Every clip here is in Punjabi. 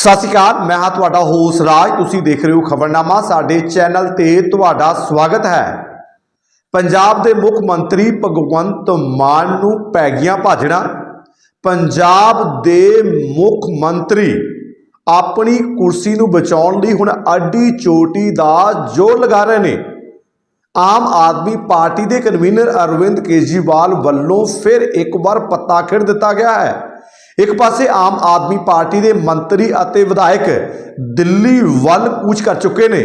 ਸਤਿ ਸ਼੍ਰੀ ਅਕਾਲ, ਮੈਂ ਹਾਂ ਤੁਹਾਡਾ ਹੋਸ ਰਾਜ। ਤੁਸੀਂ ਦੇਖ ਰਹੇ ਹੋ ਖਬਰਨਾਮਾ, ਸਾਡੇ ਚੈਨਲ ਤੇ ਤੁਹਾਡਾ ਸਵਾਗਤ ਹੈ। ਪੰਜਾਬ ਦੇ ਮੁੱਖ ਮੰਤਰੀ ਭਗਵੰਤ ਮਾਨ ਨੂੰ ਪੈ ਗਈਆਂ ਭਾਜੜਾਂ। ਪੰਜਾਬ ਦੇ ਮੁੱਖ ਮੰਤਰੀ ਆਪਣੀ ਕੁਰਸੀ ਨੂੰ ਬਚਾਉਣ ਲਈ ਹੁਣ ਅੱਡੀ ਚੋਟੀ ਦਾ ਜੋਰ ਲਗਾ ਰਹੇ ਨੇ। ਆਮ ਆਦਮੀ ਪਾਰਟੀ ਦੇ ਕਨਵੀਨਰ ਅਰਵਿੰਦ ਕੇਜਰੀਵਾਲ ਵੱਲੋਂ ਫਿਰ ਇੱਕ ਵਾਰ ਪੱਤਾ ਖੇਡ ਦਿੱਤਾ ਗਿਆ ਹੈ। ਇੱਕ ਪਾਸੇ ਆਮ ਆਦਮੀ ਪਾਰਟੀ ਦੇ ਮੰਤਰੀ ਅਤੇ ਵਿਧਾਇਕ ਦਿੱਲੀ ਵੱਲ ਕੂਚ ਕਰ ਚੁੱਕੇ ਨੇ।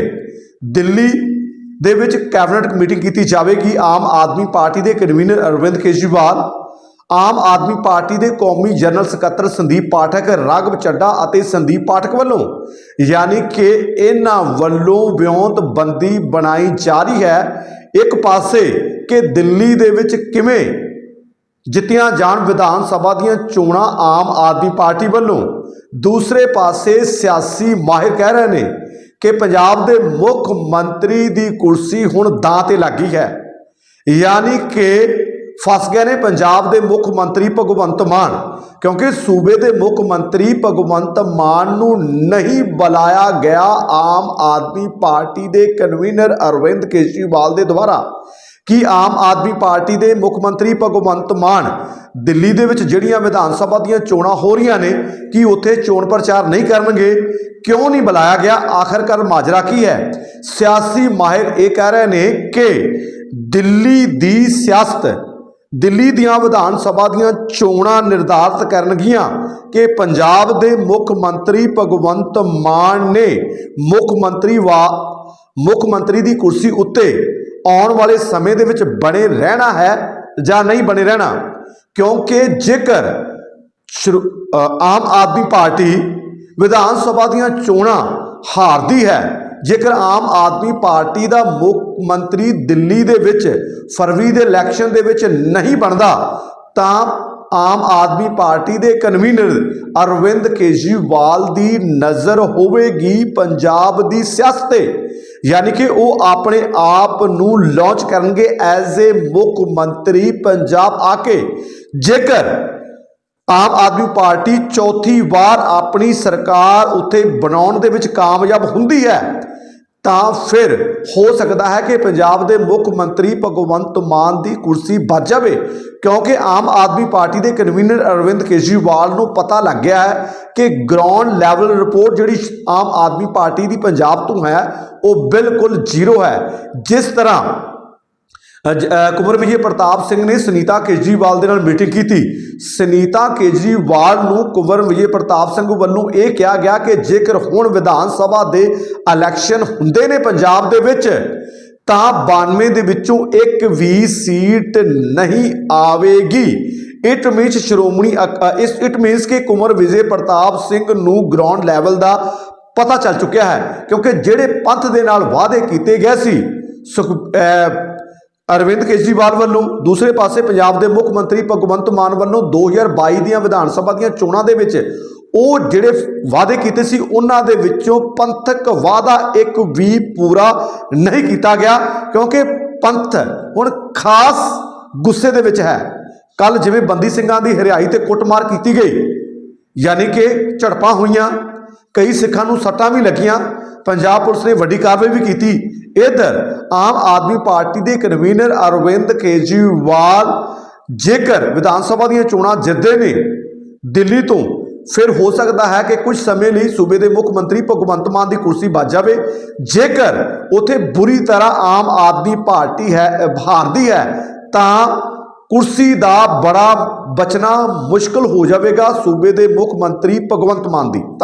ਦਿੱਲੀ ਦੇ ਵਿੱਚ ਕੈਬਨਿਟ ਮੀਟਿੰਗ ਕੀਤੀ ਜਾਵੇਗੀ। ਆਮ ਆਦਮੀ ਪਾਰਟੀ ਦੇ ਕਨਵੀਨਰ ਅਰਵਿੰਦ ਕੇਜਰੀਵਾਲ, ਆਮ ਆਦਮੀ ਪਾਰਟੀ ਦੇ ਕੌਮੀ ਜਨਰਲ ਸਕੱਤਰ ਸੰਦੀਪ ਪਾਠਕ, ਰਾਘਵ ਚੱਡਾ ਅਤੇ ਸੰਦੀਪ ਪਾਠਕ ਵੱਲੋਂ, ਯਾਨੀ ਕਿ ਇਹਨਾਂ ਵੱਲੋਂ ਵਿਉਂਤਬੰਦੀ ਬਣਾਈ ਜਾ ਰਹੀ ਹੈ। ਇੱਕ ਪਾਸੇ ਕਿ ਦਿੱਲੀ ਦੇ ਵਿੱਚ ਕਿਵੇਂ ਜਿੱਤੀਆਂ ਜਾਣ ਵਿਧਾਨ ਸਭਾ ਦੀਆਂ ਚੋਣਾਂ ਆਮ ਆਦਮੀ ਪਾਰਟੀ ਵੱਲੋਂ। ਦੂਸਰੇ ਪਾਸੇ ਸਿਆਸੀ ਮਾਹਿਰ ਕਹਿ ਰਹੇ ਨੇ ਕਿ ਪੰਜਾਬ ਦੇ ਮੁੱਖ ਮੰਤਰੀ ਦੀ ਕੁਰਸੀ ਹੁਣ ਦਾਅ ਤੇ ਲੱਗੀ ਹੈ। ਯਾਨੀ ਕਿ ਫਸ ਗਏ ਨੇ ਪੰਜਾਬ ਦੇ ਮੁੱਖ ਮੰਤਰੀ ਭਗਵੰਤ ਮਾਨ, ਕਿਉਂਕਿ ਸੂਬੇ ਦੇ ਮੁੱਖ ਮੰਤਰੀ ਭਗਵੰਤ ਮਾਨ ਨੂੰ ਨਹੀਂ ਬੁਲਾਇਆ ਗਿਆ ਆਮ ਆਦਮੀ ਪਾਰਟੀ ਦੇ ਕਨਵੀਨਰ ਅਰਵਿੰਦ ਕੇਜਰੀਵਾਲ ਦੇ ਦੁਆਰਾ। ਕਿ ਆਮ ਆਦਮੀ ਪਾਰਟੀ ਦੇ ਮੁੱਖ ਮੰਤਰੀ ਭਗਵੰਤ ਮਾਨ ਦਿੱਲੀ ਦੇ ਵਿੱਚ ਜਿਹੜੀਆਂ ਵਿਧਾਨ ਸਭਾ ਦੀਆਂ ਚੋਣਾਂ ਹੋ ਰਹੀਆਂ ਨੇ, ਕਿ ਉੱਥੇ ਚੋਣ ਪ੍ਰਚਾਰ ਨਹੀਂ ਕਰਨਗੇ? ਕਿਉਂ ਨਹੀਂ ਬੁਲਾਇਆ ਗਿਆ? ਆਖਰਕਾਰ ਮਾਜਰਾ ਕੀ ਹੈ? ਸਿਆਸੀ ਮਾਹਿਰ ਇਹ ਕਹਿ ਰਹੇ ਨੇ ਕਿ ਦਿੱਲੀ ਦੀ ਸਿਆਸਤ, ਦਿੱਲੀ ਦੀਆਂ ਵਿਧਾਨ ਸਭਾ ਦੀਆਂ ਚੋਣਾਂ ਨਿਰਧਾਰਤ ਕਰਨਗੀਆਂ ਕਿ ਪੰਜਾਬ ਦੇ ਮੁੱਖ ਮੰਤਰੀ ਭਗਵੰਤ ਮਾਨ ਨੇ ਮੁੱਖ ਮੰਤਰੀ ਵਾ ਮੁੱਖ ਮੰਤਰੀ ਦੀ ਕੁਰਸੀ ਉੱਤੇ ਆਉਣ ਵਾਲੇ ਸਮੇਂ ਦੇ ਵਿੱਚ ਬਣੇ ਰਹਿਣਾ ਹੈ ਜਾਂ ਨਹੀਂ ਬਣੇ ਰਹਿਣਾ? ਕਿਉਂਕਿ ਜੇਕਰ ਸ਼ੁਰੂ- ਆਮ ਆਦਮੀ ਪਾਰਟੀ ਵਿਧਾਨ ਸਭਾ ਦੀਆਂ ਚੋਣਾਂ ਹਾਰਦੀ ਹੈ, ਜੇਕਰ ਆਮ ਆਦਮੀ ਪਾਰਟੀ ਦਾ ਮੁੱਖ ਮੰਤਰੀ ਦਿੱਲੀ ਦੇ ਵਿੱਚ ਫਰਵਰੀ ਦੇ ਇਲੈਕਸ਼ਨ ਦੇ ਵਿੱਚ ਨਹੀਂ ਬਣਦਾ, ਤਾਂ ਆਮ ਆਦਮੀ ਪਾਰਟੀ ਦੇ ਕਨਵੀਨਰ ਅਰਵਿੰਦ ਕੇਜਰੀਵਾਲ ਦੀ ਨਜ਼ਰ ਹੋਵੇਗੀ ਪੰਜਾਬ ਦੀ ਸਿਆਸਤ ਤੇ। ਯਾਨੀ ਕਿ ਉਹ ਆਪਣੇ ਆਪ ਨੂੰ ਲਾਂਚ ਕਰਨਗੇ ਐਜ਼ ਏ ਮੁੱਖ ਮੰਤਰੀ ਪੰਜਾਬ ਆ ਕੇ। ਜੇਕਰ ਆਮ ਆਦਮੀ ਪਾਰਟੀ ਚੌਥੀ ਵਾਰ ਆਪਣੀ ਸਰਕਾਰ ਉੱਥੇ ਬਣਾਉਣ ਦੇ ਵਿੱਚ ਕਾਮਯਾਬ ਹੁੰਦੀ ਹੈ ਤਾਂ ਫਿਰ ਹੋ ਸਕਦਾ ਹੈ ਕਿ ਪੰਜਾਬ ਦੇ ਮੁੱਖ ਮੰਤਰੀ ਭਗਵੰਤ ਮਾਨ ਦੀ ਕੁਰਸੀ ਬਚ ਜਾਵੇ, ਕਿਉਂਕਿ ਆਮ ਆਦਮੀ ਪਾਰਟੀ ਦੇ ਕਨਵੀਨਰ ਅਰਵਿੰਦ ਕੇਜਰੀਵਾਲ ਨੂੰ ਪਤਾ ਲੱਗ ਗਿਆ ਹੈ ਕਿ ਗਰਾਊਂਡ ਲੈਵਲ ਰਿਪੋਰਟ ਜਿਹੜੀ ਆਮ ਆਦਮੀ ਪਾਰਟੀ ਦੀ ਪੰਜਾਬ ਤੋਂ ਹੈ, ਉਹ ਬਿਲਕੁਲ ਜ਼ੀਰੋ ਹੈ। ਜਿਸ ਤਰ੍ਹਾਂ ਅਜ- ਕੁੰਵਰ ਵਿਜੇ ਪ੍ਰਤਾਪ ਸਿੰਘ ਨੇ ਸੁਨੀਤਾ ਕੇਜਰੀਵਾਲ ਦੇ ਨਾਲ ਮੀਟਿੰਗ ਕੀਤੀ। ਸੁਨੀਤਾ ਕੇਜਰੀਵਾਲ ਨੂੰ ਕੁੰਵਰ ਵਿਜੇ ਪ੍ਰਤਾਪ ਸਿੰਘ ਵੱਲੋਂ ਇਹ ਕਿਹਾ ਗਿਆ ਕਿ ਜੇਕਰ ਹੁਣ ਵਿਧਾਨ ਸਭਾ ਦੇ ਇਲੈਕਸ਼ਨ ਹੁੰਦੇ ਨੇ ਪੰਜਾਬ ਦੇ ਵਿੱਚ, ਤਾਂ 92 ਦੇ ਵਿੱਚੋਂ ਇੱਕ ਵੀ ਸੀਟ ਨਹੀਂ ਆਵੇਗੀ। ਇਟ ਮੀਨਸ ਸ਼੍ਰੋਮਣੀ ਅਕ- ਇਸ ਇਟ ਮੀਨਸ ਕਿ ਕੁੰਵਰ ਵਿਜੇ ਪ੍ਰਤਾਪ ਸਿੰਘ ਨੂੰ ਗਰਾਊਂਡ ਲੈਵਲ ਦਾ ਪਤਾ ਚੱਲ ਚੁੱਕਿਆ ਹੈ, ਕਿਉਂਕਿ ਜਿਹੜੇ ਪੰਥ ਦੇ ਨਾਲ ਵਾਅਦੇ ਕੀਤੇ ਗਏ ਸੀ, ਸੁਖ ਅਰਵਿੰਦ ਕੇਜਰੀਵਾਲ ਵੱਲੋਂ ਦੂਸਰੇ ਪਾਸੇ ਪੰਜਾਬ ਦੇ ਮੁੱਖ ਮੰਤਰੀ ਭਗਵੰਤ ਮਾਨ ਵੱਲੋਂ 2022 ਦੀਆਂ ਵਿਧਾਨ ਸਭਾ ਦੀਆਂ ਚੋਣਾਂ ਦੇ ਵਿੱਚ ਉਹ ਜਿਹੜੇ ਵਾਅਦੇ ਕੀਤੇ ਸੀ, ਉਹਨਾਂ ਦੇ ਵਿੱਚੋਂ ਪੰਥਕ ਵਾਅਦਾ ਇੱਕ ਵੀ ਪੂਰਾ ਨਹੀਂ ਕੀਤਾ ਗਿਆ, ਕਿਉਂਕਿ ਪੰਥ ਹੁਣ ਖਾਸ ਗੁੱਸੇ ਦੇ ਵਿੱਚ ਹੈ। ਕੱਲ ਜਿਵੇਂ ਬੰਦੀ ਸਿੰਘਾਂ ਦੀ ਹਰਿਆਈ ਤੇ ਕੁੱਟਮਾਰ ਕੀਤੀ ਗਈ, ਯਾਨੀ ਕਿ ਝੜਪਾਂ ਹੋਈਆਂ ਕਈ ਸਿੱਖਾਂ ਨੂੰ ਸੱਟਾਂ ਵੀ ਲੱਗੀਆਂ। ਪੰਜਾਬ ਪੁਲਿਸ ਨੇ ਵੱਡੀ ਕਾਰਵਾਈ ਵੀ ਕੀਤੀ। ਇਧਰ ਆਮ ਆਦਮੀ ਪਾਰਟੀ ਦੇ ਕਨਵੀਨਰ ਅਰਵਿੰਦ ਕੇਜਰੀਵਾਲ, ਜੇਕਰ ਵਿਧਾਨ ਸਭਾ ਦੀਆਂ ਚੋਣਾਂ ਜਿੱਤਦੇ ਨੇ ਦਿੱਲੀ ਤੋਂ, ਫਿਰ ਹੋ ਸਕਦਾ ਹੈ ਕਿ ਕੁਝ ਸਮੇਂ ਲਈ ਸੂਬੇ ਦੇ ਮੁੱਖ ਮੰਤਰੀ ਭਗਵੰਤ ਮਾਨ ਦੀ ਕੁਰਸੀ ਬਚ ਜਾਵੇ। ਜੇਕਰ ਉਥੇ ਬੁਰੀ ਤਰ੍ਹਾਂ ਆਮ ਆਦਮੀ ਪਾਰਟੀ ਹੈ, ਹਾਰਦੀ ਹੈ, ਤਾਂ ਕੁਰਸੀ ਦਾ ਬੜਾ ਬਚਣਾ ਮੁਸ਼ਕਲ ਹੋ ਜਾਵੇਗਾ ਸੂਬੇ ਦੇ ਮੁੱਖ ਮੰਤਰੀ ਭਗਵੰਤ ਮਾਨ ਦੀ। ਧੰਨ-